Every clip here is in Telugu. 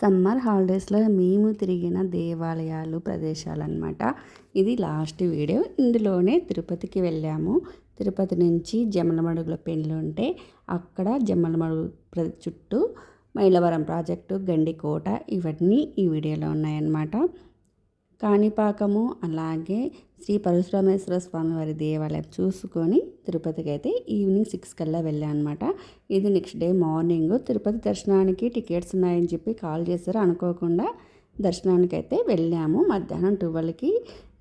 సమ్మర్ హాలిడేస్లో మేము తిరిగిన దేవాలయాలు ప్రదేశాలు అనమాట ఇది లాస్ట్ వీడియో. ఇందులోనే తిరుపతికి వెళ్ళాము. తిరుపతి నుంచి జమ్మలమడుగుల పెళ్ళి ఉంటే అక్కడ జమ్మలమడుగు ప్ర చుట్టూ మైలవరం ప్రాజెక్టు గండికోట ఇవన్నీ ఈ వీడియోలో ఉన్నాయన్నమాట. కాణిపాకము అలాగే శ్రీ పరశురామేశ్వర స్వామి వారి దేవాలయం చూసుకొని తిరుపతికి అయితే ఈవినింగ్ సిక్స్ కల్లా వెళ్ళాను అనమాట ఇది నెక్స్ట్ డే మార్నింగ్. తిరుపతి దర్శనానికి టికెట్స్ ఉన్నాయని చెప్పి కాల్ చేశారు. అనుకోకుండా దర్శనానికి అయితే వెళ్ళాము. మధ్యాహ్నం ట్వెల్వ్కి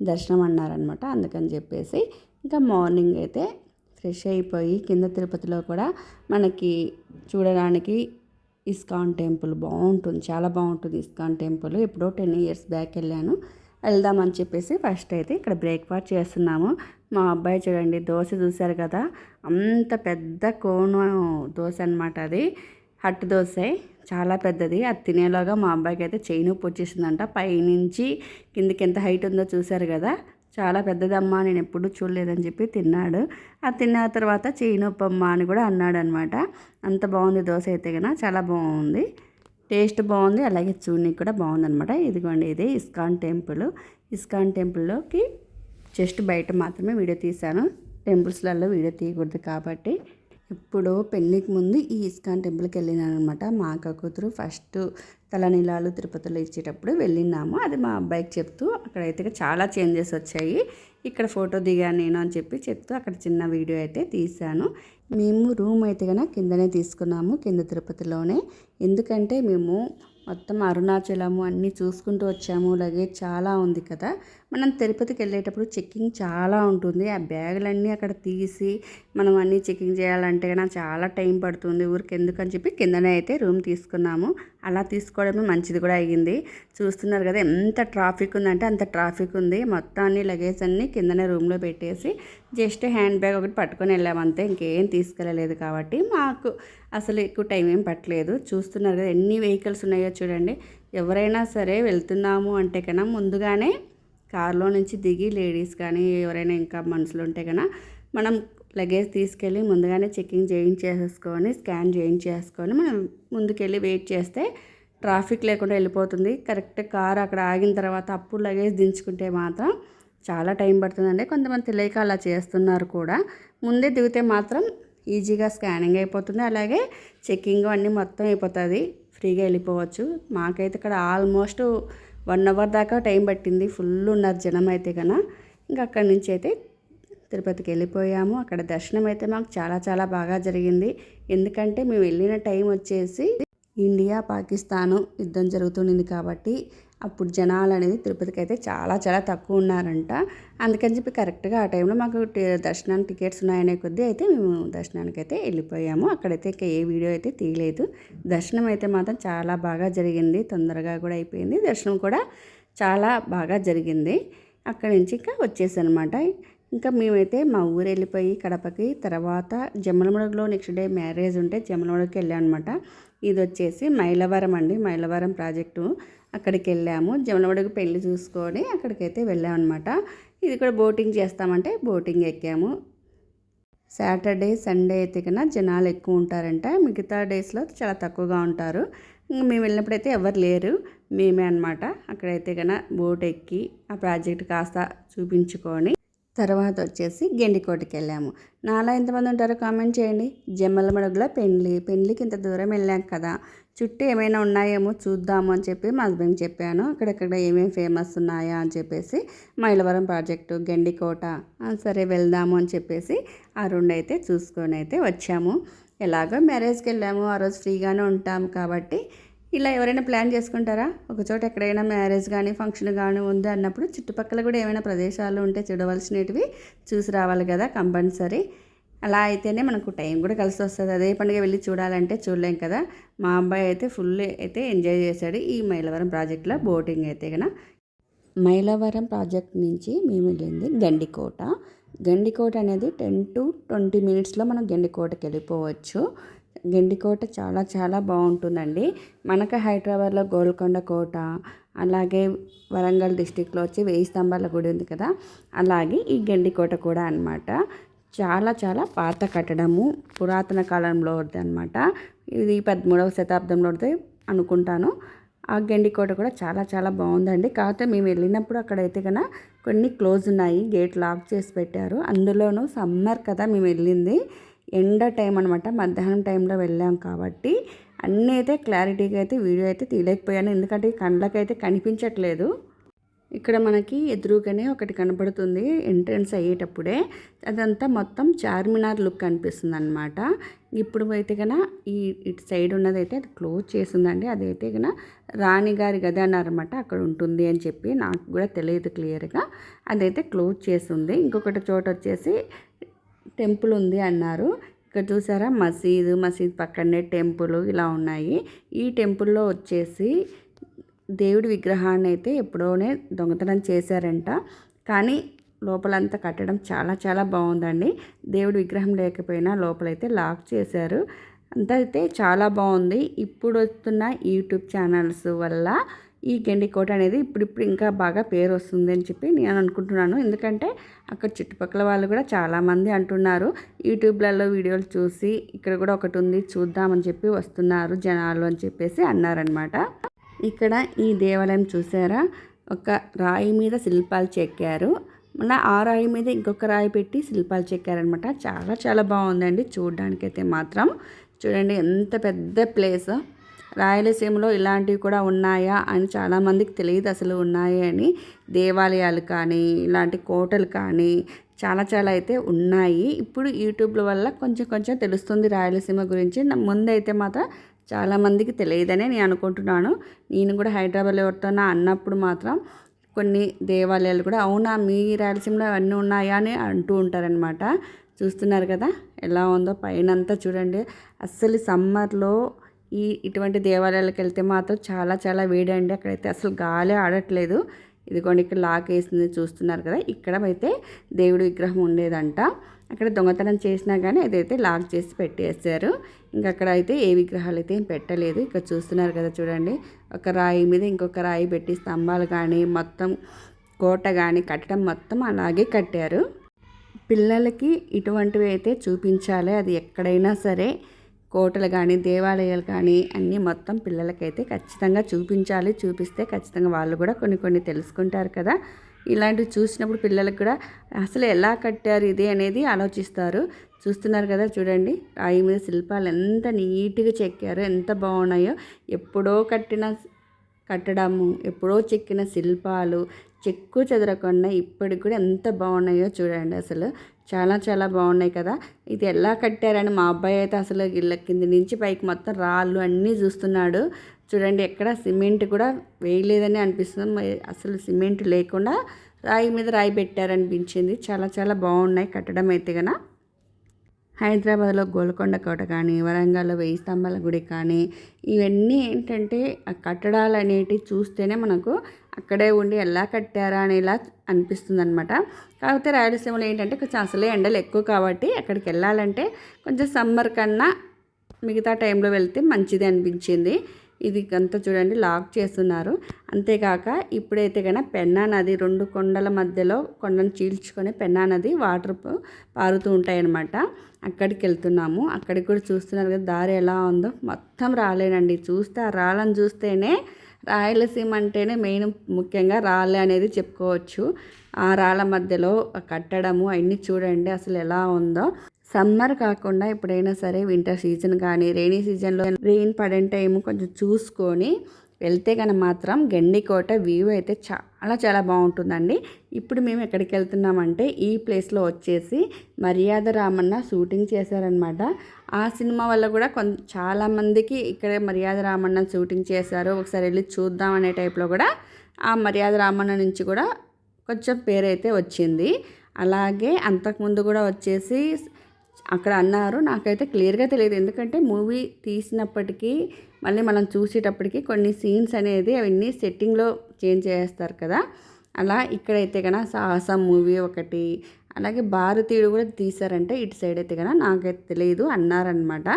దర్శనం అన్నారనమాట అందుకని చెప్పేసి ఇంకా మార్నింగ్ అయితే ఫ్రెష్ అయిపోయి కింద తిరుపతిలో కూడా మనకి చూడడానికి ఇస్కాన్ టెంపుల్ బాగుంటుంది. చాలా బాగుంటుంది ఇస్కాన్ టెంపుల్. ఎప్పుడో టెన్ ఇయర్స్ బ్యాక్ వెళ్ళాను. వెళ్దామని చెప్పేసి ఫస్ట్ అయితే ఇక్కడ బ్రేక్ఫాస్ట్ చేస్తున్నాము. మా అబ్బాయి చూడండి దోశ చూశారు కదా? అంత పెద్ద కోను దోశ అనమాట అది. హట్ దోశ చాలా పెద్దది. అది తినేలాగా మా అబ్బాయికి అయితే చెయ్యి నొప్పి వచ్చేసిందంట. పైనుంచి కిందికి ఎంత హైట్ ఉందో చూశారు కదా? చాలా పెద్దదమ్మా నేను ఎప్పుడు చూడలేదని చెప్పి తిన్నాడు. అది తిన్న తర్వాత చెయ్యి నొప్పి అమ్మ అని కూడా అన్నాడు అనమాట అంత బాగుంది దోశ అయితే కన్నా చాలా బాగుంది. టేస్ట్ బాగుంది అలాగే చూడనికి కూడా బాగుందనమాట ఇదిగోండి ఇది ఇస్కాన్ టెంపుల్. ఇస్కాన్ టెంపుల్లోకి జస్ట్ బయట మాత్రమే వీడియో తీశాను. టెంపుల్స్లలో వీడియో తీయకూడదు కాబట్టి. ఇప్పుడు పెళ్ళికి ముందు ఈ ఇస్కాన్ టెంపుల్కి వెళ్ళినాను అనమాట మా అక్క కూతురు ఫస్ట్ తలనీలాలు తిరుపతిలో ఇచ్చేటప్పుడు వెళ్ళినాము. అది మా అబ్బాయికి చెప్తూ అక్కడైతే చాలా చేంజెస్ వచ్చాయి. ఇక్కడ ఫోటో దిగాను నేను అని చెప్పి చెప్తూ అక్కడ చిన్న వీడియో అయితే తీశాను. మేము రూమ్ అయితే కనుక కిందనే తీసుకున్నాము కింద తిరుపతిలోనే. ఎందుకంటే మేము మొత్తం అరుణాచలము అన్నీ చూసుకుంటూ వచ్చాము. లగేజ్ చాలా ఉంది కదా. మనం తిరుపతికి వెళ్ళేటప్పుడు చెక్కింగ్ చాలా ఉంటుంది. ఆ బ్యాగులన్నీ అక్కడ తీసి మనం అన్నీ చెక్కింగ్ చేయాలంటే కన్నా చాలా టైం పడుతుంది. ఊరికి ఎందుకని చెప్పి కిందనే అయితే రూమ్ తీసుకున్నాము. అలా తీసుకోవడమే మంచిది కూడా అయ్యింది. చూస్తున్నారు కదా ఎంత ట్రాఫిక్ ఉందంటే అంత ట్రాఫిక్ ఉంది. మొత్తం అన్ని లగేజ్ అన్నీ కిందనే రూమ్లో పెట్టేసి జస్ట్ హ్యాండ్ బ్యాగ్ ఒకటి పట్టుకొని వెళ్ళామంతే ఇంకేం తీసుకెళ్ళలేదు కాబట్టి మాకు అసలు ఎక్కువ టైం ఏం పట్టలేదు. చూస్తున్నారు కదా ఎన్ని వెహికల్స్ ఉన్నాయో చూడండి. ఎవరైనా సరే వెళ్తున్నాము అంటే కన్నా ముందుగానే కార్లో నుంచి దిగి లేడీస్ కానీ ఎవరైనా ఇంకా మనుషులు ఉంటే కన్నా మనం లగేజ్ తీసుకెళ్ళి ముందుగానే చెకింగ్ చేయించేసుకొని స్కాన్ చేయించేసుకొని మనం ముందుకెళ్ళి వెయిట్ చేస్తే ట్రాఫిక్ లేకుండా వెళ్ళిపోతుంది. కరెక్ట్ కార్ అక్కడ ఆగిన తర్వాత అప్పుడు లగేజ్ దించుకుంటే మాత్రం చాలా టైం పడుతుందండి. కొంతమంది తెలియక అలా చేస్తున్నారు కూడా. ముందే దిగితే మాత్రం ఈజీగా స్కానింగ్ అయిపోతుంది. అలాగే చెక్కింగ్ అన్నీ మొత్తం అయిపోతుంది. ఫ్రీగా వెళ్ళిపోవచ్చు. మాకైతే ఇక్కడ ఆల్మోస్ట్ వన్ అవర్ దాకా టైం పట్టింది. ఫుల్ ఉన్నారు జనం అయితే కన ఇంకా అక్కడి నుంచి అయితే తిరుపతికి వెళ్ళిపోయాము. అక్కడ దర్శనం అయితే మాకు చాలా చాలా బాగా జరిగింది. ఎందుకంటే మేము వెళ్ళిన టైం వచ్చేసి ఇండియా పాకిస్తాను యుద్ధం జరుగుతుంది కాబట్టి అప్పుడు జనాలు అనేది తిరుపతికి అయితే చాలా చాలా తక్కువ ఉన్నారంట అందుకని చెప్పి కరెక్ట్గా ఆ టైంలో మాకు దర్శనానికి టికెట్స్ ఉన్నాయనే కొద్దీ అయితే మేము దర్శనానికి అయితే వెళ్ళిపోయాము. అక్కడైతే ఏ వీడియో అయితే తీయలేదు. దర్శనం అయితే మాత్రం చాలా బాగా జరిగింది. తొందరగా కూడా అయిపోయింది. దర్శనం కూడా చాలా బాగా జరిగింది. అక్కడి నుంచి ఇంకా వచ్చేసనమాట ఇంకా మేమైతే మా ఊరు వెళ్ళిపోయి కడపకి తర్వాత జమ్మలమడుగులో నెక్స్ట్ డే మ్యారేజ్ ఉంటే జమ్మలమడుగుకి వెళ్ళాం అనమాట ఇది వచ్చేసి మైలవరం అండి. మైలవరం ప్రాజెక్టు. అక్కడికి వెళ్ళాము జమలవాడికి పెళ్ళి చూసుకొని అక్కడికైతే వెళ్ళామన్నమాట. ఇది కూడా బోటింగ్ చేస్తామంటే బోటింగ్ ఎక్కాము. సాటర్డే సండే అయితే కన్నా జనాలు ఎక్కువ ఉంటారంట. మిగతా డేస్లో చాలా తక్కువగా ఉంటారు. మేము వెళ్ళినప్పుడైతే ఎవరు లేరు. మేమే అనమాట అక్కడైతే కన్నా బోట్ ఎక్కి ఆ ప్రాజెక్ట్ కాస్త చూపించుకొని తర్వాత వచ్చేసి గెండికోటకి వెళ్ళాము నాలా ఎంతమంది ఉంటారో కామెంట్ చేయండి. జమ్మలమడుగుల పెండ్లి. పెండ్లికి ఇంత దూరం వెళ్ళాం కదా. చుట్టూ ఏమైనా ఉన్నాయేమో చూద్దాము అని చెప్పి మా హస్బెండ్ చెప్పాను. ఇక్కడెక్కడ ఏమేమి ఫేమస్ ఉన్నాయా అని చెప్పేసి మైలవరం ప్రాజెక్టు గెండికోట సరే వెళ్దాము అని చెప్పేసి ఆ రెండు అయితే చూసుకొని అయితే వచ్చాము. ఎలాగో మ్యారేజ్కి వెళ్ళాము ఆ రోజు ఫ్రీగానే ఉంటాము కాబట్టి. ఇలా ఎవరైనా ప్లాన్ చేసుకుంటారా? ఒక చోట ఎక్కడైనా మ్యారేజ్ కానీ ఫంక్షన్ కానీ ఉంది అన్నప్పుడు చుట్టుపక్కల కూడా ఏమైనా ప్రదేశాలు ఉంటే చూడవలసినవి చూసి రావాలి కదా కంపల్సరీ. అలా అయితేనే మనకు టైం కూడా కలిసి వస్తుంది. అదే పండుగ వెళ్ళి చూడాలంటే చూడలేం కదా. మా అబ్బాయి అయితే ఫుల్ అయితే ఎంజాయ్ చేశాడు ఈ మైలవరం ప్రాజెక్ట్లో బోటింగ్ అయితే కనుక మైలవరం ప్రాజెక్ట్ నుంచి మేము వెళ్ళింది గండికోట. గండికోట అనేది టెన్ టు ట్వంటీ మినిట్స్లో మనం గండికోటకి వెళ్ళిపోవచ్చు. గండికోట చాలా చాలా బాగుంటుందండి. మనకు హైదరాబాద్లో గోల్కొండ కోట అలాగే వరంగల్ డిస్టిక్లో వచ్చి వెయ్యి స్తంభాల గుడి ఉంది కదా. అలాగే ఈ గండికోట కూడా అనమాట చాలా చాలా పాత కట్టడము పురాతన కాలంలో అనమాట ఇది పదమూడవ శతాబ్దంలో అనుకుంటాను. ఆ గండికోట కూడా చాలా చాలా బాగుందండి. కాకపోతే మేము వెళ్ళినప్పుడు అక్కడైతే కన్నా కొన్ని క్లోజ్ ఉన్నాయి. గేట్ లాక్ చేసి పెట్టారు. అందులోనూ సమ్మర్ కదా మేము వెళ్ళింది. ఎండ టైం అనమాట మధ్యాహ్నం టైంలో వెళ్ళాం కాబట్టి అన్నీ అయితే క్లారిటీగా అయితే వీడియో అయితే తీయలేకపోయాను. ఎందుకంటే కళ్ళకైతే కనిపించట్లేదు. ఇక్కడ మనకి ఎదురుగానే ఒకటి కనబడుతుంది ఎంట్రన్స్ అయ్యేటప్పుడే. అదంతా మొత్తం చార్మినార్ లుక్ కనిపిస్తుంది అనమాట ఇప్పుడు అయితే కన ఈ ఇటు సైడ్ ఉన్నదైతే అది క్లోజ్ చేసిందండి అదైతే కన రాణిగారి గది అన్నారన్నమాట. అక్కడ ఉంటుంది అని చెప్పి నాకు కూడా తెలియదు క్లియర్గా. అదైతే క్లోజ్ చేసింది ఇంకొకటి చోట వచ్చేసి టెంపుల్ ఉంది అన్నారు. ఇక్కడ చూసారా? మసీదు మసీద్ పక్కనే టెంపుల్ ఇలా ఉన్నాయి. ఈ టెంపుల్లో వచ్చేసి దేవుడి విగ్రహాన్ని అయితే ఎప్పుడోనే దొంగతనం చేశారంట. కానీ లోపలంతా కట్టడం చాలా చాలా బాగుందండి. దేవుడి విగ్రహం లేకపోయినా లోపలైతే లాక్ చేశారు. అంతా అయితే చాలా బాగుంది. ఇప్పుడు వస్తున్న యూట్యూబ్ ఛానల్స్ వల్ల ఈ గెండికోట అనేది ఇప్పుడిప్పుడు ఇంకా బాగా పేరు వస్తుంది అని చెప్పి నేను అనుకుంటున్నాను. ఎందుకంటే అక్కడ చుట్టుపక్కల వాళ్ళు కూడా చాలామంది అంటున్నారు. యూట్యూబ్లలో వీడియోలు చూసి ఇక్కడ కూడా ఒకటి ఉంది చూద్దామని చెప్పి వస్తున్నారు జనాలు అని చెప్పేసి అన్నారనమాట ఇక్కడ ఈ దేవాలయం చూసారా? ఒక రాయి మీద శిల్పాలు చెక్కారు. మళ్ళీ ఆ రాయి మీద ఇంకొక రాయి పెట్టి శిల్పాలు చెక్కారనమాట చాలా చాలా బాగుందండి. చూడడానికైతే మాత్రం. చూడండి ఎంత పెద్ద ప్లేస్. రాయలసీమలో ఇలాంటివి కూడా ఉన్నాయా అని చాలామందికి తెలియదు అసలు ఉన్నాయి అని. దేవాలయాలు కానీ ఇలాంటి కోటలు కానీ చాలా చాలా అయితే ఉన్నాయి. ఇప్పుడు యూట్యూబ్ల వల్ల కొంచెం కొంచెం తెలుస్తుంది రాయలసీమ గురించి. ముందైతే మాత్రం చాలామందికి తెలియదనే నేను అనుకుంటున్నాను. నేను కూడా హైదరాబాద్లో ఎవరితోనా అన్నప్పుడు మాత్రం కొన్ని దేవాలయాలు కూడా అవునా మీ రాయలసీమలో అవన్నీ ఉన్నాయా అని అంటూ ఉంటారనమాట చూస్తున్నారు కదా ఎలా ఉందో పైన అంతా చూడండి. అస్సలు సమ్మర్లో ఈ ఇటువంటి దేవాలయాలకు వెళ్తే మాత్రం చాలా చాలా వేడి అండి అక్కడైతే అసలు గాలి ఆడట్లేదు. ఇదిగోండి ఇక్కడ లాక్ వేసింది చూస్తున్నారు కదా. ఇక్కడ అయితే దేవుడి విగ్రహం ఉండేదంట. అక్కడ దొంగతనం చేసినా కానీ అదైతే లాక్ చేసి పెట్టేశారు. ఇంకా అక్కడ అయితే ఏ విగ్రహాలు అయితే ఏం పెట్టలేదు. ఇక్కడ చూస్తున్నారు కదా చూడండి. ఒక రాయి మీద ఇంకొక రాయి పెట్టి స్తంభాలు కానీ మొత్తం కోట కానీ కట్టడం మొత్తం అలాగే కట్టారు. పిల్లలకి ఇటువంటివి అయితే చూపించాలి. అది ఎక్కడైనా సరే కోటలు కానీ దేవాలయాలు కానీ అన్నీ మొత్తం పిల్లలకైతే ఖచ్చితంగా చూపించాలి. చూపిస్తే ఖచ్చితంగా వాళ్ళు కూడా కొన్ని కొన్ని తెలుసుకుంటారు కదా. ఇలాంటివి చూసినప్పుడు పిల్లలకు కూడా అసలు ఎలా కట్టారు ఇది అనేది ఆలోచిస్తారు. చూస్తున్నారు కదా చూడండి రాయి మీద శిల్పాలు ఎంత నీట్గా చెక్కారో ఎంత బాగున్నాయో. ఎప్పుడో కట్టిన కట్టడము ఎప్పుడో చెక్కిన శిల్పాలు చెక్కు చెదరకుండా ఇప్పటికి కూడా ఎంత బాగున్నాయో చూడండి అసలు. చాలా చాలా బాగున్నాయి కదా. ఇది ఎలా కట్టారని మా అబ్బాయి అయితే అసలు ఇళ్ళ నుంచి పైకి మొత్తం రాళ్ళు అన్నీ చూస్తున్నాడు. చూడండి ఎక్కడ సిమెంట్ కూడా వేయలేదని అనిపిస్తుంది. అసలు సిమెంట్ లేకుండా రాయి మీద రాయి పెట్టారనిపించింది. చాలా చాలా బాగున్నాయి కట్టడం అయితే కన హైదరాబాద్లో గోల్కొండ కోట కానీ వరంగల్లో వెయ్యి స్తంభాల గుడి కానీ ఇవన్నీ ఏంటంటే ఆ కట్టడాలు అనేటివి చూస్తేనే మనకు అక్కడే ఉండి ఎలా కట్టారా అనేలా అనిపిస్తుంది అనమాట కాకపోతే రాయలసీమలో ఏంటంటే కొంచెం అసలే ఎండలు ఎక్కువ కాబట్టి అక్కడికి వెళ్ళాలంటే కొంచెం సమ్మర్ కన్నా మిగతా టైంలో వెళ్తే మంచిది అనిపించింది. ఇది అంతా చూడండి లాక్ చేస్తున్నారు. అంతేకాక ఇప్పుడైతే కనుక పెన్నా నది రెండు కొండల మధ్యలో కొండను చీల్చుకొని పెన్నా నది వాటర్ పారుతూ ఉంటాయన్నమాట. అక్కడికి వెళ్తున్నాము. అక్కడికి కూడా చూస్తున్నారు కదా దారి ఎలా ఉందో. మొత్తం రాలేనండి. చూస్తే ఆ రాళ్ళని చూస్తేనే రాయలసీమ అంటేనే మెయిన్ ముఖ్యంగా రాళ్ళే అనేది చెప్పుకోవచ్చు. ఆ రాళ్ళ మధ్యలో కట్టడము అవన్నీ చూడండి అసలు ఎలా ఉందో. సమ్మర్ కాకుండా ఎప్పుడైనా సరే వింటర్ సీజన్ కానీ రెయినీ సీజన్లో రెయిన్ పడే టైం కొంచెం చూసుకొని వెళ్తే కనుక మాత్రం గండికోట వ్యూ అయితే చాలా చాలా బాగుంటుందండి. ఇప్పుడు మేము ఎక్కడికి వెళ్తున్నామంటే ఈ ప్లేస్లో వచ్చేసి మర్యాద రామన్న షూటింగ్ చేశారనమాట ఆ సినిమా వల్ల కూడా కొంత చాలామందికి ఇక్కడ మర్యాద రామన్న షూటింగ్ చేశారు. ఒకసారి వెళ్ళి చూద్దాం అనే టైప్లో కూడా ఆ మర్యాద రామన్న నుంచి కూడా కొంచెం పేరైతే వచ్చింది. అలాగే అంతకుముందు కూడా వచ్చేసి అక్కడ అన్నారు. నాకైతే క్లియర్గా తెలియదు ఎందుకంటే మూవీ తీసినప్పటికీ మళ్ళీ మనం చూసేటప్పటికి కొన్ని సీన్స్ అనేది అవన్నీ సెట్టింగ్లో చేంజ్ చేస్తారు కదా. అలా ఇక్కడైతే కన సాహసం మూవీ ఒకటి అలాగే భారతీయుడు కూడా తీశారంటే ఇటు సైడ్ అయితే కన నాకైతే తెలియదు అన్నారనమాట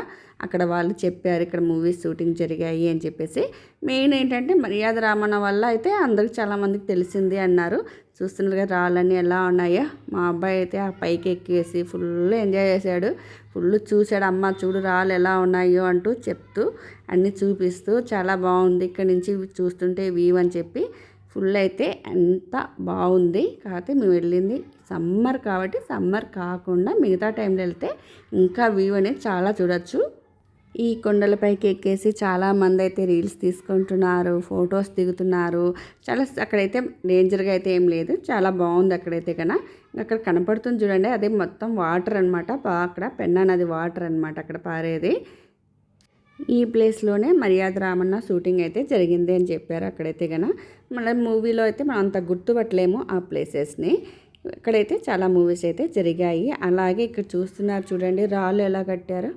అక్కడ వాళ్ళు చెప్పారు ఇక్కడ మూవీస్ షూటింగ్ జరిగాయి అని చెప్పేసి. మెయిన్ ఏంటంటే మర్యాద రామణ వల్ల అయితే అందరికి చాలామందికి తెలిసింది అన్నారు. చూస్తున్నారు రాళ్ళని ఎలా ఉన్నాయో. మా అబ్బాయి అయితే ఆ పైకి ఎక్కేసి ఫుల్ ఎంజాయ్ చేశాడు. ఫుల్ చూశాడు అమ్మ చూడు రాళ్ళు ఎలా ఉన్నాయో అంటూ చెప్తూ అన్నీ చూపిస్తూ చాలా బాగుంది. ఇక్కడ నుంచి చూస్తుంటే వ్యూ అని చెప్పి ఫుల్ అయితే ఎంత బాగుంది. కాకపోతే మేము వెళ్ళింది సమ్మర్ కాబట్టి సమ్మర్ కాకుండా మిగతా టైంలో వెళ్తే ఇంకా వ్యూ అనేది చాలా చూడొచ్చు. ఈ కొండలపైకి ఎక్కేసి చాలామంది అయితే రీల్స్ తీసుకుంటున్నారు ఫొటోస్ దిగుతున్నారు. చాలా అక్కడైతే డేంజర్గా అయితే ఏం లేదు. చాలా బాగుంది అక్కడైతే కన్నా అక్కడ కనపడుతుంది చూడండి. అదే మొత్తం వాటర్ అనమాట అక్కడ పెన్నా నది వాటర్ అనమాట అక్కడ పారేది. ఈ ప్లేస్లోనే మర్యాద రామన్న షూటింగ్ అయితే జరిగింది అని చెప్పారు అక్కడైతే కన మళ్ళీ మూవీలో అయితే మనం అంత గుర్తుపట్టలేము ఆ ప్లేసెస్ని ఇక్కడైతే చాలా మూవీస్ అయితే జరిగాయి. అలాగే ఇక్కడ చూస్తున్నారు చూడండి. రాళ్ళు ఎలా కట్టారు?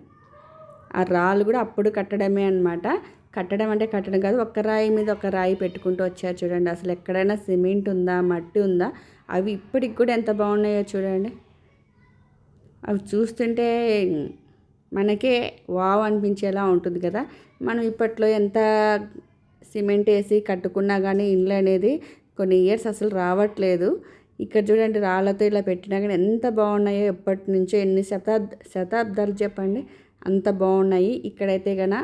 ఆ రాళ్ళు కూడా అప్పుడు కట్టడమే అనమాట కట్టడం అంటే కట్టడం కాదు ఒక్క రాయి మీద ఒక రాయి పెట్టుకుంటూ వచ్చారు చూడండి. అసలు ఎక్కడైనా సిమెంట్ ఉందా మట్టి ఉందా అవి ఇప్పటికి కూడా ఎంత బాగున్నాయో చూడండి. అవి చూస్తుంటే మనకే వావ్ అనిపించేలా ఉంటుంది కదా. మనం ఇప్పట్లో ఎంత సిమెంట్ వేసి కట్టుకున్నా కానీ ఇండ్లు అనేది కొన్ని ఇయర్స్ అసలు రావట్లేదు. ఇక్కడ చూడండి రాళ్ళతో ఇలా పెట్టినా కానీ ఎంత బాగున్నాయో ఎప్పటి నుంచో ఎన్ని శతాబ్ శతాబ్దాలు చెప్పండి. అంత బాగున్నాయి. ఇక్కడైతే గన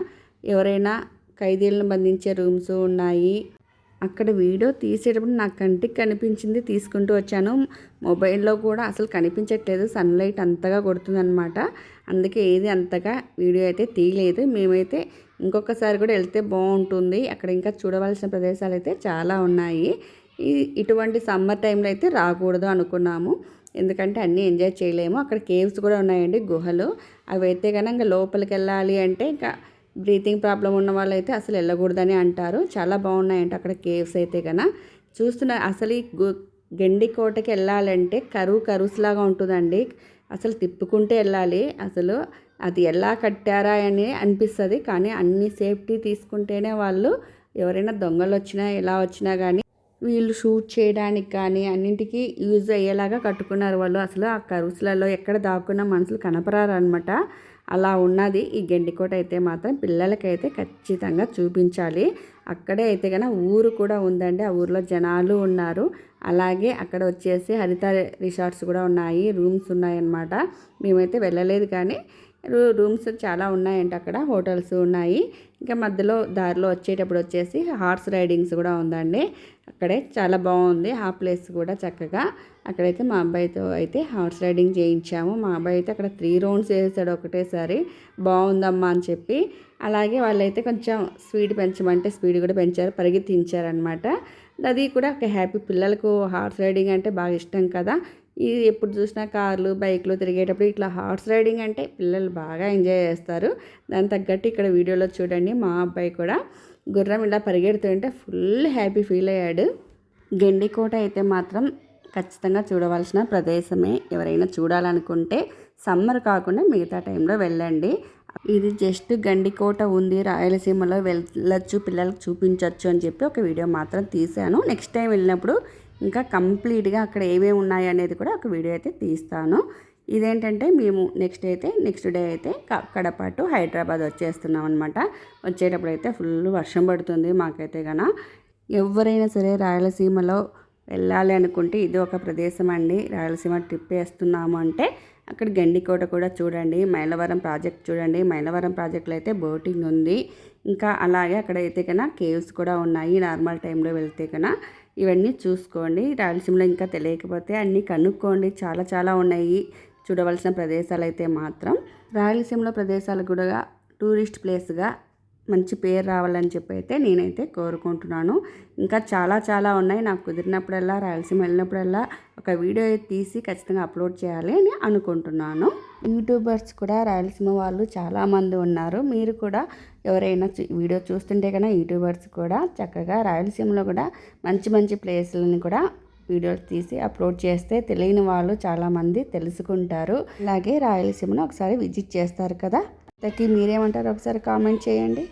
ఎవరైనా ఖైదీలను బంధించే రూమ్స్ ఉన్నాయి. అక్కడ వీడియో తీసేటప్పుడు నా కంటికి కనిపించింది తీసుకుంటూ వచ్చాను. మొబైల్లో కూడా అసలు కనిపించట్లేదు. సన్లైట్ అంతగా కొడుతుందనమాట అందుకే ఏది అంతగా వీడియో అయితే తీయలేదు. మేమైతే ఇంకొకసారి కూడా వెళ్తే బాగుంటుంది. అక్కడ ఇంకా చూడవలసిన ప్రదేశాలు అయితే చాలా ఉన్నాయి. ఇటువంటి సమ్మర్ టైంలో అయితే రాకూడదు అనుకున్నాము. ఎందుకంటే అన్నీ ఎంజాయ్ చేయలేము. అక్కడ కేవ్స్ కూడా ఉన్నాయండి గుహలు. అవి అయితే కనుక లోపలికి వెళ్ళాలి అంటే ఇంకా బ్రీతింగ్ ప్రాబ్లం ఉన్న వాళ్ళు అయితే అసలు వెళ్ళకూడదని అంటారు. చాలా బాగున్నాయంట అక్కడ కేవ్స్ అయితే కన చూస్తున్న అసలు ఈ గెండి కోటకి వెళ్ళాలంటే కరువు కరుసులాగా ఉంటుందండి. అసలు తిప్పుకుంటే వెళ్ళాలి. అసలు అది ఎలా కట్టారా అని అనిపిస్తుంది. కానీ అన్ని సేఫ్టీ తీసుకుంటేనే వాళ్ళు ఎవరైనా దొంగలు వచ్చినా ఎలా వచ్చినా కానీ వీళ్ళు షూట్ చేయడానికి కానీ అన్నింటికి యూజ్ అయ్యేలాగా కట్టుకున్నారు వాళ్ళు. అసలు ఆ కరుసులలో ఎక్కడ దాక్కున్న మనుషులు కనపరారనమాట అలా ఉన్నది ఈ గెండికోట అయితే మాత్రం పిల్లలకైతే ఖచ్చితంగా చూపించాలి. అక్కడే అయితే కనుక ఊరు కూడా ఉందండి. ఆ ఊరిలో జనాలు ఉన్నారు. అలాగే అక్కడ వచ్చేసి హరిత రిసార్ట్స్ కూడా ఉన్నాయి. రూమ్స్ ఉన్నాయన్నమాట. మేమైతే వెళ్ళలేదు కానీ రూమ్స్ చాలా ఉన్నాయంట అక్కడ హోటల్స్ ఉన్నాయి. ఇంకా మధ్యలో దారిలో వచ్చేటప్పుడు వచ్చేసి హార్స్ రైడింగ్స్ కూడా ఉందండి. అక్కడే చాలా బాగుంది ఆ ప్లేస్ కూడా చక్కగా. అక్కడైతే మా అబ్బాయితో అయితే హార్స్ రైడింగ్ చేయించాము. మా అబ్బాయి అయితే అక్కడ త్రీ రౌండ్స్ వేసాడు ఒకటేసారి. బాగుందమ్మా అని చెప్పి. అలాగే వాళ్ళైతే కొంచెం స్పీడ్ పెంచమంటే స్పీడ్ కూడా పెంచారు పరిగెత్తించారనమాట అది కూడా ఒక హ్యాపీ పిల్లలకు హార్స్ రైడింగ్ అంటే బాగా ఇష్టం కదా. ఇది ఎప్పుడు చూసినా కార్లు బైక్లు తిరిగేటప్పుడు ఇట్లా హార్స్ రైడింగ్ అంటే పిల్లలు బాగా ఎంజాయ్ చేస్తారు. దాని తగ్గట్టు ఇక్కడ వీడియోలో చూడండి. మా అబ్బాయి కూడా గుర్రం ఇలా పరిగెడుతుంటే ఫుల్ హ్యాపీ ఫీల్ అయ్యాడు. గెండికోట అయితే మాత్రం ఖచ్చితంగా చూడవలసిన ప్రదేశమే. ఎవరైనా చూడాలనుకుంటే సమ్మర్ కాకుండా మిగతా టైంలో వెళ్ళండి. ఇది జస్ట్ గండికోట ఉంది. రాయలసీమలో వెళ్ళొచ్చు పిల్లలకు చూపించవచ్చు అని చెప్పి ఒక వీడియో మాత్రం తీశాను. నెక్స్ట్ టైం వెళ్ళినప్పుడు ఇంకా కంప్లీట్గా అక్కడ ఏమేమి ఉన్నాయి అనేది కూడా ఒక వీడియో అయితే తీస్తాను. ఇదేంటంటే మేము నెక్స్ట్ అయితే నెక్స్ట్ డే అయితే కడప టు హైదరాబాద్ వచ్చేస్తున్నాం అనమాట వచ్చేటప్పుడు అయితే ఫుల్ వర్షం పడుతుంది మాకైతే గన. ఎవరైనా సరే రాయలసీమలో వెళ్ళాలి అనుకుంటే ఇది ఒక ప్రదేశం అండి. రాయలసీమ ట్రిప్ వేస్తున్నాము అంటే అక్కడ గండికోట కూడా చూడండి మైలవరం ప్రాజెక్ట్ చూడండి. మైలవరం ప్రాజెక్ట్లో అయితే బోటింగ్ ఉంది. ఇంకా అలాగే అక్కడ అయితే కన్నా కేవ్స్ కూడా ఉన్నాయి నార్మల్ టైంలో వెళ్తే కన్నా ఇవన్నీ చూసుకోండి. రాయలసీమలో ఇంకా తెలియకపోతే అన్నీ కనుక్కోండి. చాలా చాలా ఉన్నాయి. చూడవలసిన ప్రదేశాలు అయితే మాత్రం. రాయలసీమలో ప్రదేశాలు కూడా టూరిస్ట్ ప్లేస్గా మంచి పేరు రావాలని చెప్పి అయితే నేనైతే కోరుకుంటున్నాను. ఇంకా చాలా చాలా ఉన్నాయి. నాకు కుదిరినప్పుడల్లా రాయలసీమ వెళ్ళినప్పుడల్లా ఒక వీడియో తీసి ఖచ్చితంగా అప్లోడ్ చేయాలి అని అనుకుంటున్నాను. యూట్యూబర్స్ కూడా రాయలసీమ వాళ్ళు చాలామంది ఉన్నారు. మీరు కూడా ఎవరైనా వీడియో చూస్తుంటే కన్నా యూట్యూబర్స్ కూడా చక్కగా రాయలసీమలో కూడా మంచి మంచి ప్లేస్లని కూడా వీడియోస్ తీసి అప్లోడ్ చేస్తే తెలియని వాళ్ళు చాలామంది తెలుసుకుంటారు. అలాగే రాయలసీమను ఒకసారి విజిట్ చేస్తారు కదా. తగ్గి మీరేమంటారు? ఒకసారి కామెంట్ చేయండి.